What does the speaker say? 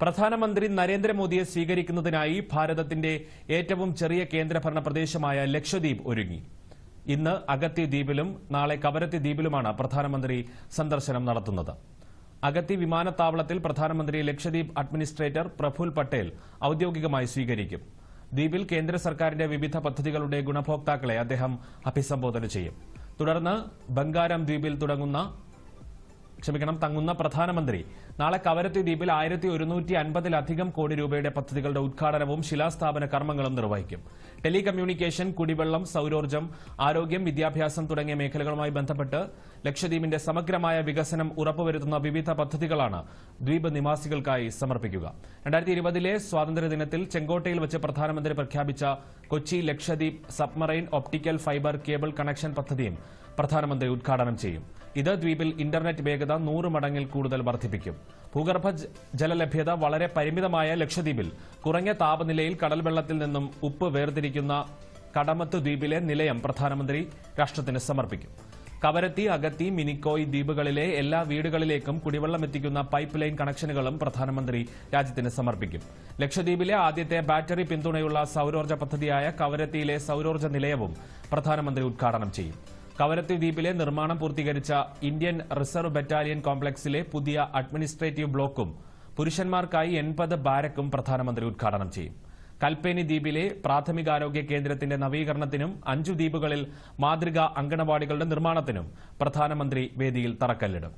പ്രധാനമന്ത്രി നരേന്ദ്രമോദിയെ സ്വീകരിക്കുന്നതിനായി ഭാരതത്തിന്റെ ഏറ്റവും ചെറിയ കേന്ദ്രഭരണ പ്രദേശമായ ലക്ഷദ്വീപ് ഒരുങ്ങി. ഇന്ന് അഗത്തി ദ്വീപിലും നാളെ കവരത്തി ദ്വീപിലുമാണ് പ്രധാനമന്ത്രി സന്ദർശനം നടത്തുന്നത്. അഗത്തി വിമാനത്താവളത്തിൽ പ്രധാനമന്ത്രി ലക്ഷദ്വീപ് അഡ്മിനിസ്ട്രേറ്റർ പ്രഫുൽ പട്ടേൽ ഔദ്യോഗികമായി സ്വീകരിക്കും. ദ്വീപിൽ കേന്ദ്ര സർക്കാരിന്റെ വിവിധ പദ്ധതികളുടെ ഗുണഭോക്താക്കളെ അദ്ദേഹം അഭിസംബോധന ചെയ്യും. തുടർന്ന് ബംഗാരം ദ്വീപിൽ തുടങ്ങുന്ന ക്ഷമിക്കണം തങ്ങുന്ന പ്രധാനമന്ത്രി. നാളെ കവരത്തി ദ്വീപിൽ ആയിരത്തി ഒരുന്നൂറ്റി അൻപതിലധികം കോടി രൂപയുടെ പദ്ധതികളുടെ ഉദ്ഘാടനവും ശിലാസ്ഥാപന കർമ്മങ്ങളും നിർവഹിക്കും. ടെലികമ്മ്യൂണിക്കേഷൻ കുടിവെള്ളം സൌരോർജം ആരോഗ്യം വിദ്യാഭ്യാസം തുടങ്ങിയ മേഖലകളുമായി ബന്ധപ്പെട്ട് ലക്ഷദ്വീപിന്റെ സമഗ്രമായ വികസനം ഉറപ്പുവരുത്തുന്ന വിവിധ പദ്ധതികളാണ് ദ്വീപ് നിവാസികൾക്കായി സമർപ്പിക്കുക. രണ്ടായിരത്തി ഇരുപതിലെ സ്വാതന്ത്ര്യദിനത്തിൽ ചെങ്കോട്ടയിൽ വെച്ച് പ്രധാനമന്ത്രി പ്രഖ്യാപിച്ച Kochi Lakshadweep submarine optical fibre cable connection പദ്ധതിയും പ്രധാനമന്ത്രി ഉദ്ഘാടനം ചെയ്യും. ഇത് ദ്വീപിൽ ഇന്റർനെറ്റ് വേഗത നൂറ് മടങ്ങിൽ കൂടുതൽ വർദ്ധിപ്പിക്കും. ഭൂഗർഭ ജലലഭ്യത വളരെ പരിമിതമായ ലക്ഷദ്വീപിൽ കുറഞ്ഞ താപനിലയിൽ കടൽവെള്ളത്തിൽ നിന്നും ഉപ്പ് വേർതിരിക്കുന്ന കടമത്ത് ദ്വീപിലെ നിലയം പ്രധാനമന്ത്രി രാഷ്ട്രത്തിന് സമർപ്പിക്കും. കവരത്തി അഗത്തി മിനിക്കോയ് ദ്വീപുകളിലെ എല്ലാ വീടുകളിലേക്കും കുടിവെള്ളം എത്തിക്കുന്ന പൈപ്പ് ലൈൻ കണക്ഷനുകളും പ്രധാനമന്ത്രി രാജ്യത്തിന് സമർപ്പിക്കും. ലക്ഷദ്വീപിലെ ആദ്യത്തെ ബാറ്ററി പിന്തുണയുള്ള സൌരോർജ പദ്ധതിയായ കവരത്തിയിലെ സൌരോർജ നിലയവും പ്രധാനമന്ത്രി ഉദ്ഘാടനം ചെയ്യും. കവരത്തി ദ്വീപിലെ നിർമ്മാണം പൂർത്തീകരിച്ച ഇന്ത്യൻ റിസർവ് ബറ്റാലിയൻ കോംപ്ലക്സിലെ പുതിയ അഡ്മിനിസ്ട്രേറ്റീവ് ബ്ലോക്കും പുരുഷന്മാർക്കായി എൺപത് ബാരക്കും പ്രധാനമന്ത്രി ഉദ്ഘാടനം ചെയ്യും. കൽപ്പേനി ദ്വീപിലെ പ്രാഥമികാരോഗ്യ കേന്ദ്രത്തിന്റെ നവീകരണത്തിനും അഞ്ചു ദ്വീപുകളിൽ മാതൃകാ അങ്കണവാടികളുടെ നിർമ്മാണത്തിനും പ്രധാനമന്ത്രി വേദിയിൽ തറക്കല്ലിടും.